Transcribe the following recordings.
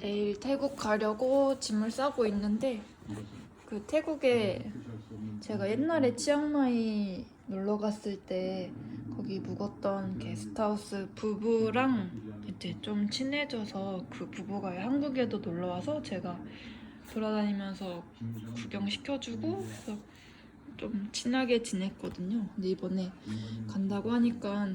내일 태국 가려고 짐을 싸고 있는데 그 태국에 제가 옛날에 치앙마이 놀러 갔을 때 거기 묵었던 게스트하우스 부부랑 이제 좀 친해져서 그 부부가 한국에도 놀러 와서 제가 돌아다니면서 구경시켜주고 그래서 좀 친하게 지냈거든요. 근데 이번에 간다고 하니까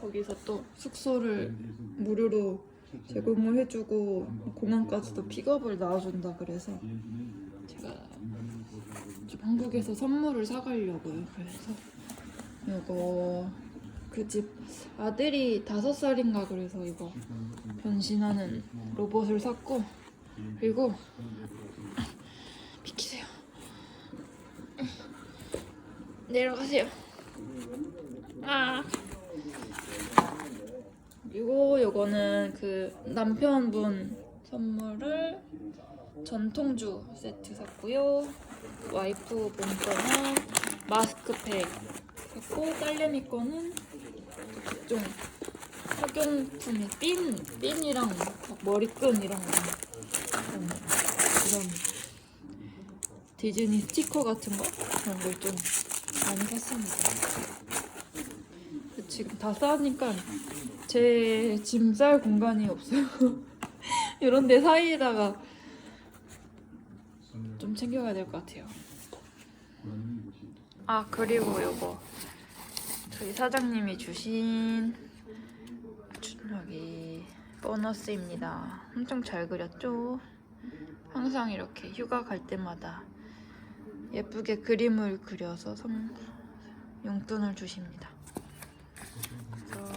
거기서 또 숙소를 무료로 제공을 해주고 공항까지도 픽업을 나와준다 그래서 제가 좀 한국에서 선물을 사가려고요. 그래서 이거 그 집 아들이 다섯 살인가 그래서 이거 변신하는 로봇을 샀고 그리고 비키세요. 내려가세요. 아. 그리고 요거는 그 남편분 선물을 전통주 세트 샀고요. 와이프 분 거는 마스크팩 샀고 딸내미 거는 각종 학용품의 핀, 핀이랑 머리끈 이런 거 이런, 이런 디즈니 스티커 같은 거 그런 걸 좀 많이 샀습니다. 지금 다 싸니까 제 짐 쌀 공간이 없어요. 이런 데 사이에다가 좀 챙겨가야 될 것 같아요. 아 그리고 요거 저희 사장님이 주신 주- 여기 보너스입니다. 엄청 잘 그렸죠? 항상 이렇게 휴가 갈 때마다 예쁘게 그림을 그려서 선, 용돈을 주십니다. 그래서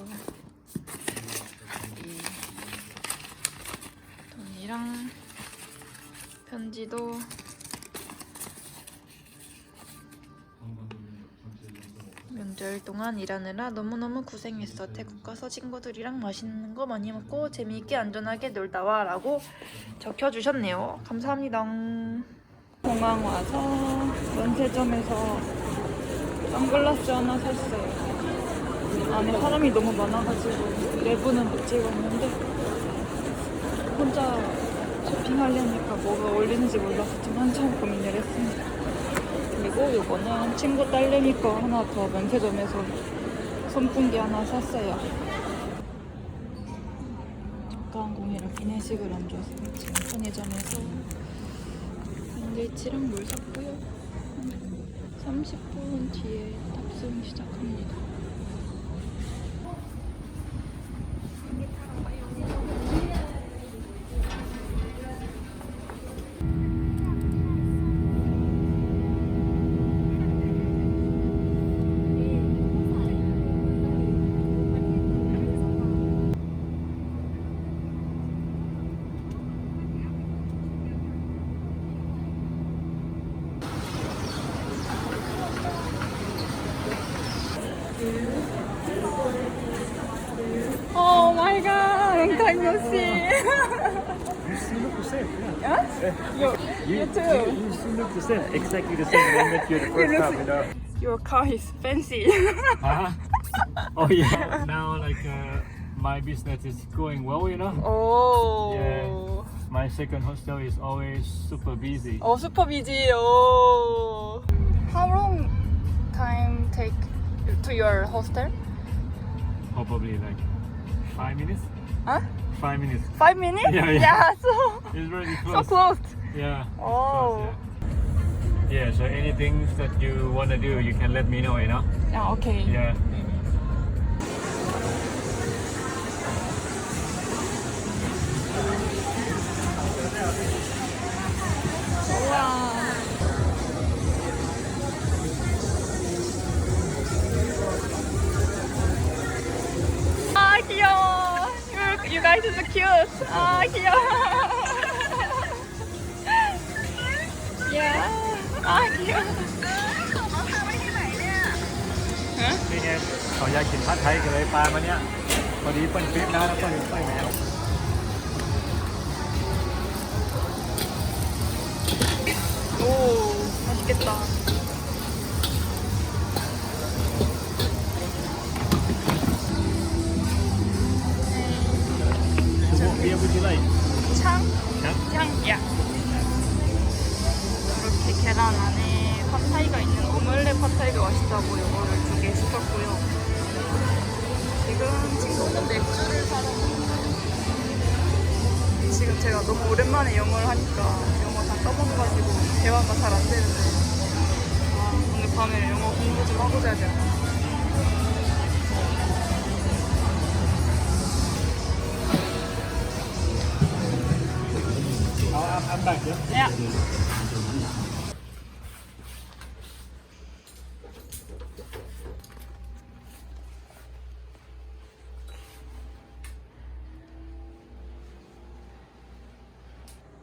이 돈이랑 편지도 명절 동안 일하느라 너무너무 고생했어. 태국 가서 친구들이랑 맛있는 거 많이 먹고 재미있게 안전하게 놀다 와 라고 적혀주셨네요. 감사합니다. 공항 와서 면세점에서 선글라스 하나 샀어요. 안에 사람이 너무 많아가지고 내부는 못 찍었는데 혼자 쇼핑하려니까 뭐가 어울리는지 몰라서 좀 한참 고민을 했습니다. 그리고 요거는 친구 딸내미 거 하나 더 면세점에서 선풍기 하나 샀어요. 저가항공이랑 기내식을 안 줘서 지금 편의점에서 샌드위치랑 물 샀고요. 한 30분 뒤에 탑승 시작합니다. exactly the same I met you the first time, you know. Your car is fancy. huh? Oh yeah. Now like uh, my business is going well, you know. Oh. Yeah. My second hostel is always super busy. Oh, super busy. Oh. How long time take to your hostel? Probably like five minutes. Huh? Five minutes. Five minutes? Yeah, yeah. yeah so it's really close. So close. Yeah. Oh. Close, yeah. Yeah. So anything that you wanna do, you can let me know. You know. 야, 오케이. Yeah. 우와. 아 귀여워. You, you guys are so cute. 아 귀여워. นี่ไงเขาอยากกินผัดไทยกันเลยปลามาเนี่ยพอดีเป็นฟิตแล้วแล้วเปิ้ลไปแล้วโอ้มาสเก็ตบอลช่างช่างอยา 계란 안에 팟타이가 있는 오믈렛 팟타이가 맛있다고 이거를 두 개 시켰고요. 지금 친구는 맥주를 사러 갑니다. 지금 제가 너무 오랜만에 영어를 하니까 영어 다 까먹어가지고 대화가 잘 안 되는데 아, 오늘 밤에 영어 공부 좀 하고 자야 되나. 아, I'm back.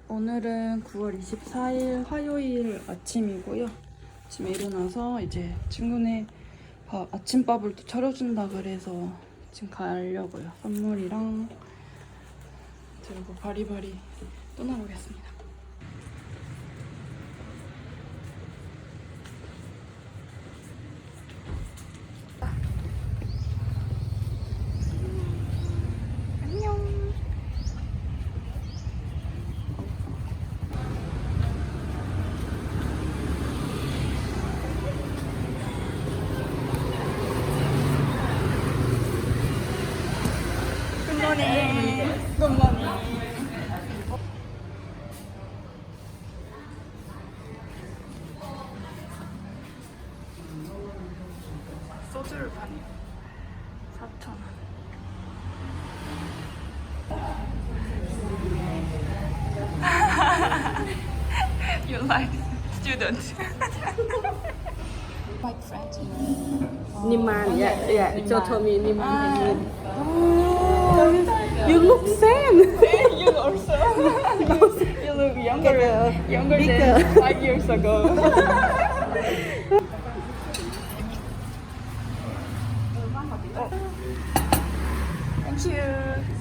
오늘은 9월 24일 화요일 아침이고요. 아침에 일어나서 이제 친구네 밥- 아침밥을 또 차려준다 그래서 지금 가려고요. 선물이랑 들고 바리바리 떠나보겠습니다. Yeah. Jo told me Niman. Oh, you look same. you also. you look younger, younger than five years ago. Thank you.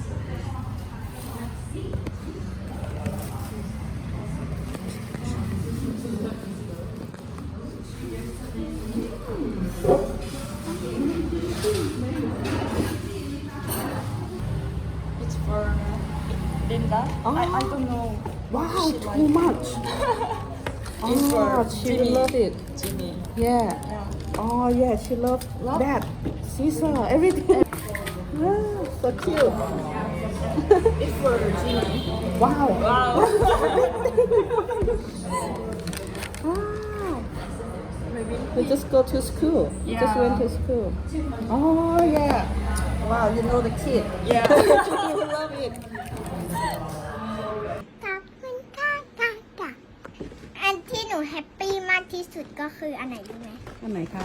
Wow, too much. Oh, she Jimmy. love it. Jimmy. Yeah. Yeah. Oh, yeah, she love that. Caesar, everything. Ah, so cute. It's for Jimmy. Wow. Wow. Wow. You just go to school. You just went to school. Oh, yeah. Wow, you know the kid. yeah. you love it. ที่สุดก็คืออันไหนรู้ไหมอันไหนคะ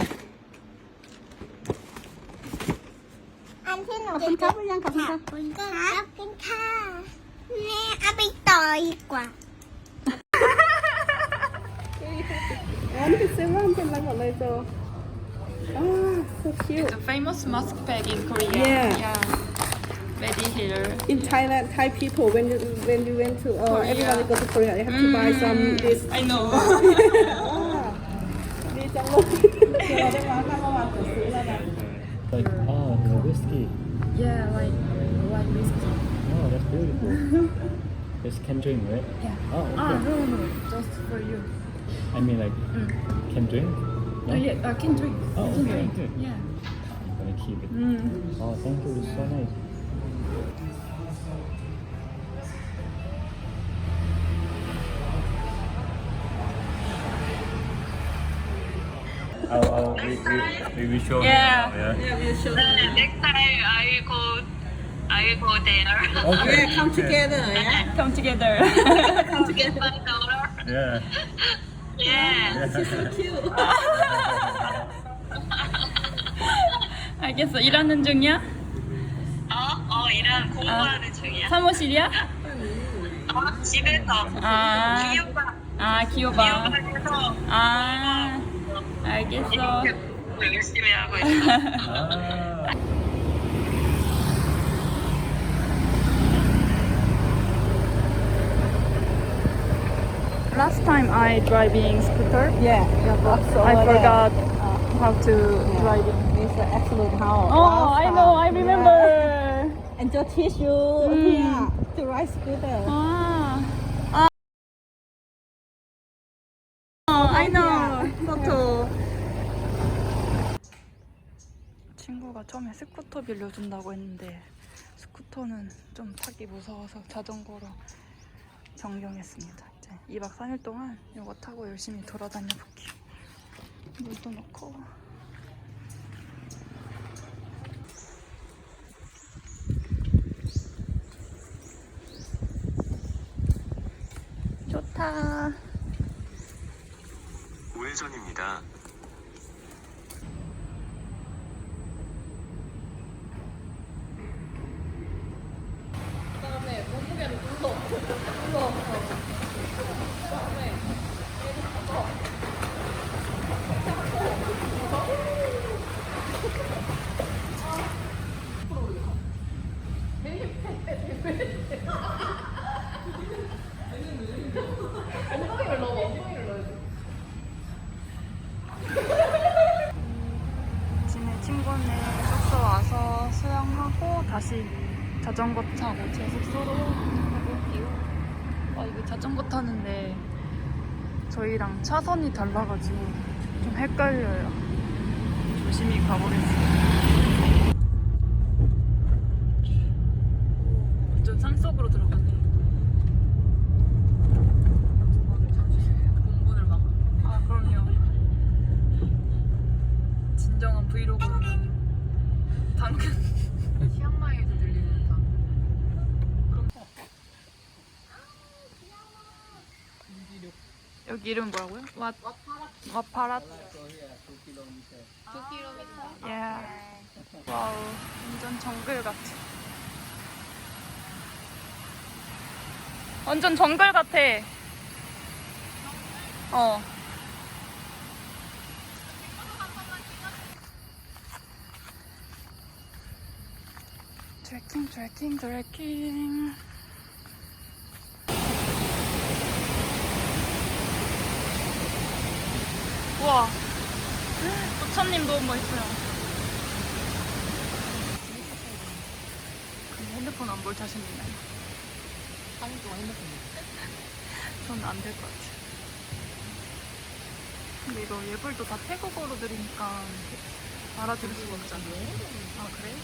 อันที่หนูขอบคุณครับหรือยังขอบคุณครับขอบคุณครับขอบคุณค่ะแม่เอาไปต่ออีกกว่าอ๋อนี่เป็นเซรั่มเป็นอะไรหมดเลยโจอ่า so cute The famous mask bag in Korea. Yeah. Yeah. Ready here. in Thailand Thai people when you when you went to uh, Korea. everybody go to Korea you have to buy some this I know. ดีจังเลยเราได้มาถ้าเมื่อวานผมซื้อแล้วนะ like oh the whiskey yeah, like like whiskey. oh that's beautiful it's can drink right Yeah. oh Ah, okay no, no, just for you. I mean like Mm. can drink no? Oh, yeah, I can drink. Oh, I can okay, drink. good. Yeah. I'm gonna keep it Mm. oh thank you it's so nice Oh, oh, we, we, we will show Yeah. you now, yeah. Next time I will go, I will go there. Okay. come together yeah Come together. to get my daughter. Yeah. Yeah. 알겠어. 일하는 중이야? 어, 어, 일한 공부하는 중이야. 사무실이야? 어, 집에서. 아, 기업가, 아 귀여봐. 기업가에서 아, 알겠어. 열심히 하고 있어. Ah. Last time I driving scooter, yeah so I over there. forgot how to driving. it's the absolute house Oh, I know, I remember. and just teach you Mm. here to ride scooter 처음에 스쿠터 빌려준다고 했는데 스쿠터는 좀 타기 무서워서 자전거로 변경했습니다. 이제 2박 3일 동안 이거 타고 열심히 돌아다녀 볼게요. 물도 넣고 좋다. 우회전입니다. 아침에 친구네 숙소 와서 수영하고 다시 자전거 타고 제 숙소로 가볼게요. 아 이거 자전거 타는데 저희랑 차선이 달라가지고 좀 헷갈려요. 조심히 가보겠습니다. 완전 산속으로 들어가네. 아 그럼요. 진정한 브이로그는 당근 치앙마이에서 들리는 당. 여기 이름 뭐라고요? 와 와파랏 예. 와우. 완전 정글 같아. 완전 정글 같아. 어. 트레킹 트레킹 트레킹 우와 부처님 너무 멋있어요 그 핸드폰 안 볼 자신 있나요? 한국 동안 핸드폰. 저는 안 될 것 같아요 근데 이거 예불도 다 태국어로 들으니까 알아들을 수가 없잖아 아 그래?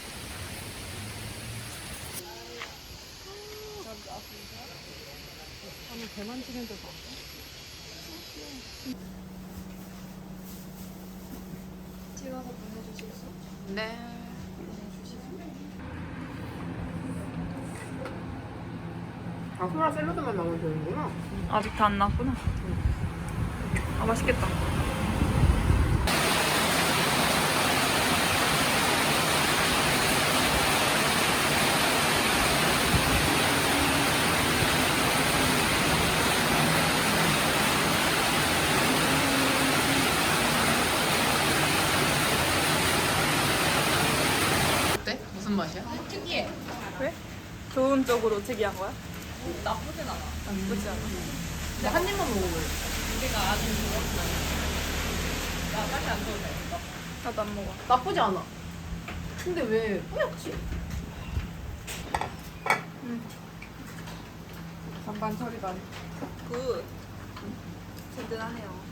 아니 대만 친애들 봐. 네. 아, 소라 샐러드만 나오면 되는구나. 아직 다 안 나왔구나 아 맛있겠다 무슨 맛이야? 왜? 좋은 쪽으로 특이한 거야? 나쁘진 않아 나쁘지 않아 근데 한 입만 먹어볼래. 나도 안 먹어 나쁘지 않아. 근데 왜 뿌옇지? 반반 처리 반. 굿 든든하네요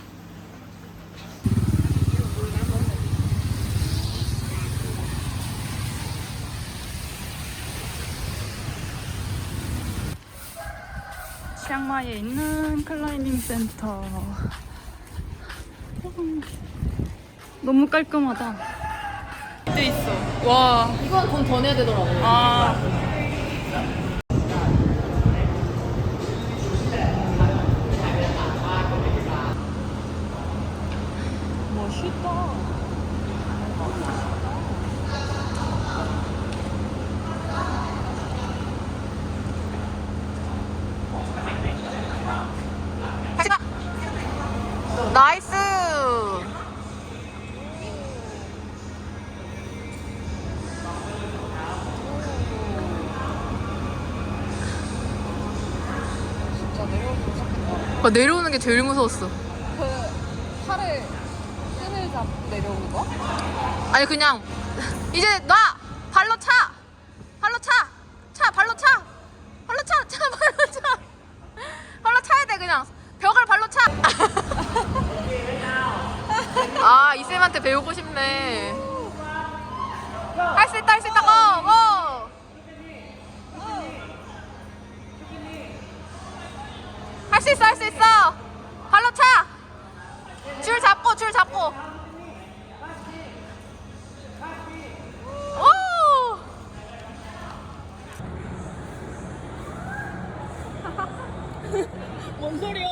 치앙마이에 있는 클라이밍 센터 너무 깔끔하다 돼 있어 와 이건 돈 더 내야 되더라고. 아. 어, 내려오는 게 제일 무서웠어. 팔을 끈을 잡고 내려오는 거? 아니 그냥 이제 놔 발로 차 뭔 소리야?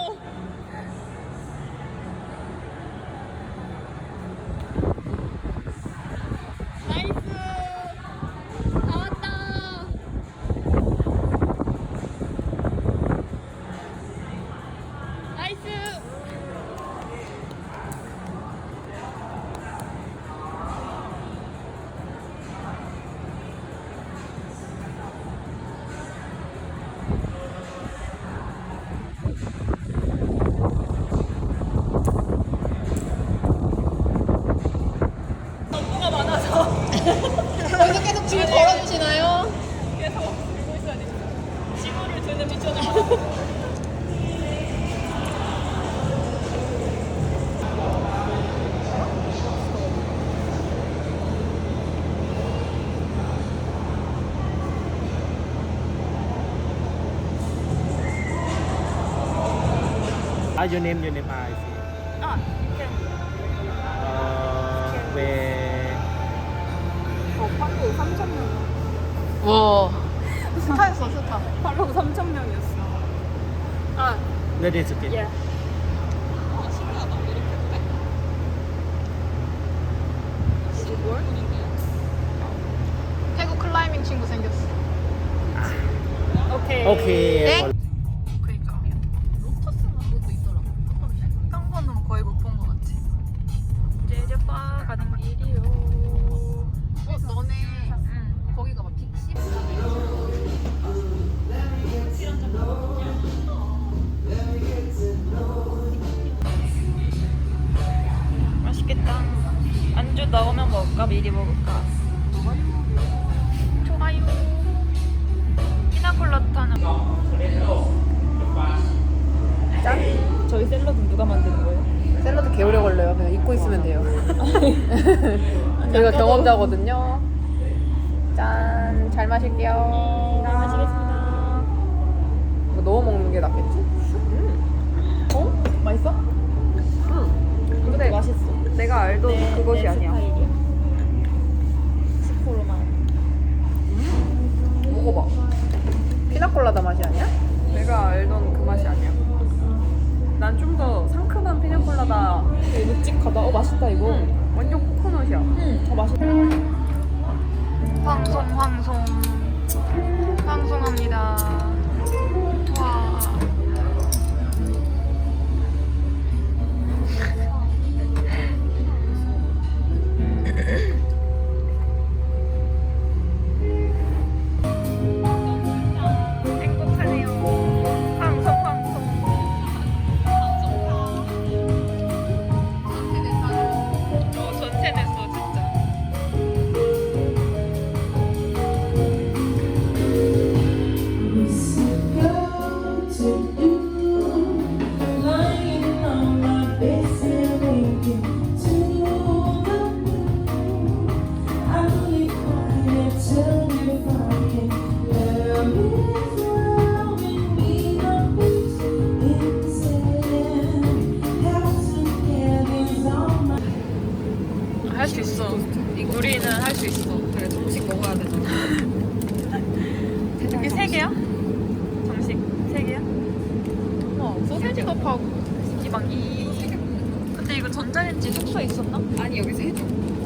Your name, your name. Ah, I see. Ah, okay. Uh, where? 와. 스타였어 스타. 팔로우 3천 명이었어. Where is it? Yeah. 아, 신기하다. 이렇게 돼? 뭘? 태국 클라이밍 친구 생겼어. 오케이. Okay. 네? 맛있겠다. 안주 나오면 먹을까? 미리 먹을까? 좋아요. 피나콜라타는 짠. 저희 샐러드 누가 만드는 거예요? 샐러드 개오래 걸려요. 그냥 입고 있으면 돼요. 저희가 경험자거든요. 짠, 잘 마실게요. 잘 마시겠습니다. 이거 넣어 먹는 게 낫겠지? 음. 어? 맛있어? 응. 근데 맛있어. 내가 알던 그것이 아니야. 스포로만. 먹어봐. 피나콜라다 맛이 아니야? 내가 알던 그 맛이 아니야. 난 좀 더 상큼한 피나콜라다. 되게 묵직하다. 어 맛있다 이거. 응. 완전 코코넛이야. 응. 어 맛있다. 황송 황송 황송합니다. 이. 근데 이거 전자레인지 숙소에 있었나? 아니, 여기서 해줘.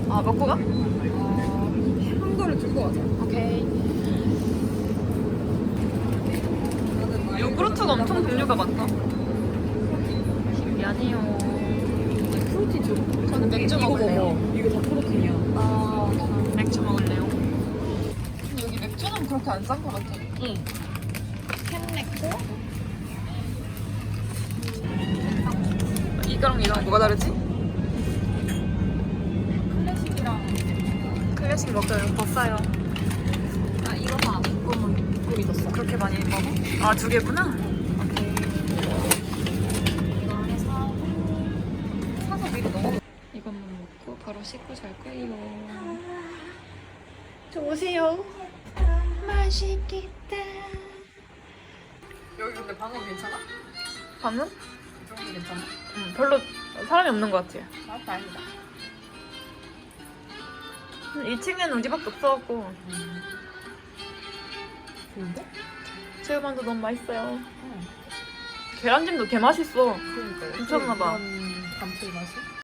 아 먹고 가? 한 거를 들고 가자. 오케이. 요구르트가 엄청 종류가 많다. 신기하네요. 프로틴 줘. 저는 맥주 이거 먹을래요. 먹어. 이거 다 프로틴이야. 아, 맥주 먹을래요. 근데 여기 맥주는 그렇게 안 싼 것 같아. 응. 캔 냈고 이거랑 이거랑 뭐가 다르지? 클래식이랑 클래식 먹어요. 더 싸요. 아, 이거 봐. 이거만 입고 있었어. 그렇게 많이 먹어? 아 두 개구나. 이거 안에 사고, 사서 미리 넣어. 이것만 먹고 바로 씻고 잘 거예요. 좋으세요. 맛있겠다. 여기 근데 방금 괜찮아? 방금? 여기 괜찮아? 응, 별로 사람이 없는 것 같아요. 아 다행이다 2층에는 우리밖에 없어갖고 좋은데? 새우만두 너무 맛있어요. 계란찜도 개 맛있어. 그러니까요 미쳤나봐. 감칠맛이?